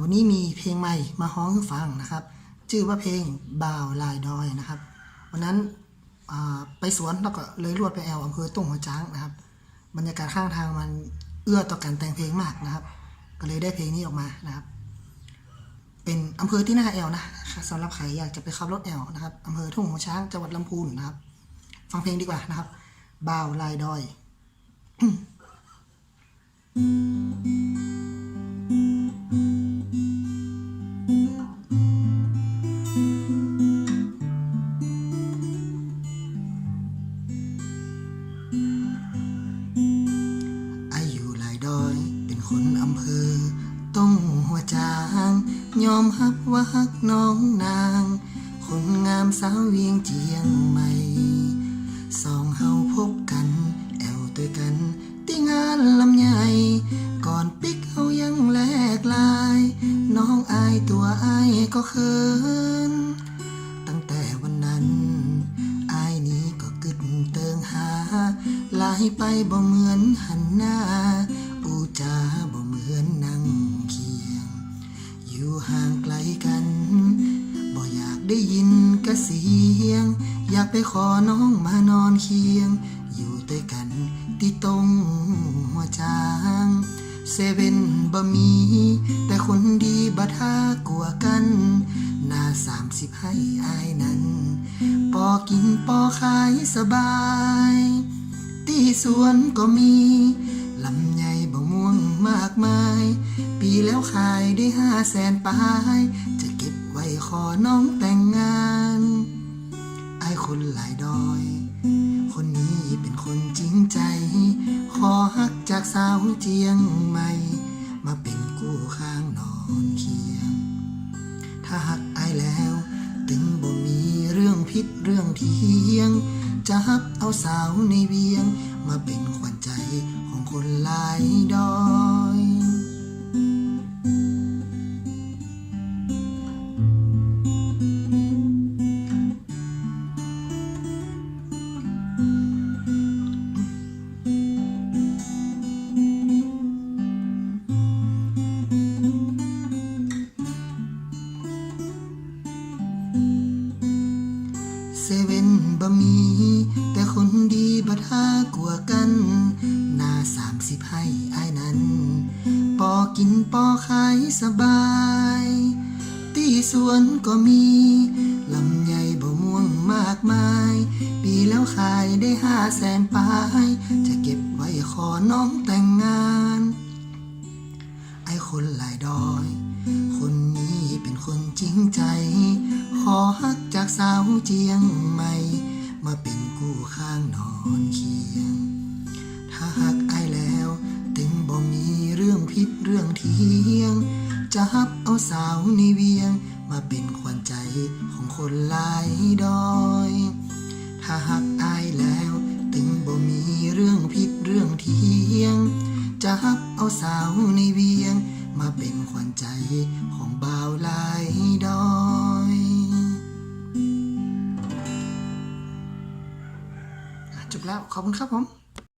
วันนี้มีเพลงใหม่มาฮ้องให้ฟังนะครับ ชื่อว่าเพลงบ่าวลายดอยนะครับ วันนั้นไปสวนแล้วก็เลยรวดไปแอลอำเภอตุ้งหัวจ้างนะครับ บรรยากาศข้างทางมันเอื้อต่อการแต่งเพลงมากนะครับ ก็เลยได้เพลงนี้ออกมานะครับ เป็นอำเภอที่น่าแอลนะสำหรับใครอยากจะไปขับรถแอลนะครับอำเภอทุ่งหัวช้างจังหวัดลำพูนนะครับ ฟังเพลงดีกว่านะครับบ่าวลายดอย อายุหลายดอยเป็นคนอำเภอ ต้องหัวจาง ยอมฮับว่าฮักน้องนาง คนงามสาวเวียงเจียงใหม่ สองเฮาพบกัน อายตัวอายก็เขินตั้งแต่วันนั้น อายนี้ก็กึดเติงหา ลายไปบ่เหมือนหันหน้า อูจาบ่เหมือนนั่งเคียง อยู่ห่างไกลกัน บ่อยากได้ยินกระเสียง อยากไปขอน้องมานอนเคียง อยู่ด้วยกันที่ตรงหัวจาง เซเว่นบะมี แต่คนดีบัทากลัวกัน หน้าสามสิบให้อายนั้น ปอกินปอขายสบาย ที่สวนก็มีลำไยบ่ม่วงมากมาย ปีแล้วขายได้ห้าแสนปลายจะเก็บไว้ขอน้องแต่งงานไอ้คนหลายดอย คนนี้เป็นคนจริงใจ จากสาวเจียงใหม่ มาเป็นกู้ข้างนอนเคียง ถ้าหักไอายแล้ว ถึงบ่มีเรื่องพิษเรื่องเทียง จะฮักเอาสาวในเวียง มาเป็นขวัญใจของคนหลายดอกากลัวกันหน้าสามสิบให้อายนั้น ปอกินปอขายสบาย ที่สวนก็มีลำไยบ่ม่วงมากมาย ปีแล้วขายได้ห้าแสนปลาย จะเก็บไว้ขอน้องแต่งงาน ไอ้คนหลายดอย คนนี้เป็นคนจริงใจ ขอฮักจากสาวเจียง มาเป็นกู้ข้างนอนเคียง ถ้าหักไอายแล้ว ถึงบ่มีเรื่องพิษเรื่องเทียง จะฮับเอาสาวในเวียง มาเป็นขวัญใจของคนหลายดอย ถ้าหักอายแล้ว ถึงบ่มีเรื่องพิษเรื่องเทียง จะฮับเอาสาวในเวียง มาเป็นขวัญใจของบ่าวหลายดอย จบแล้วขอบคุณครับผม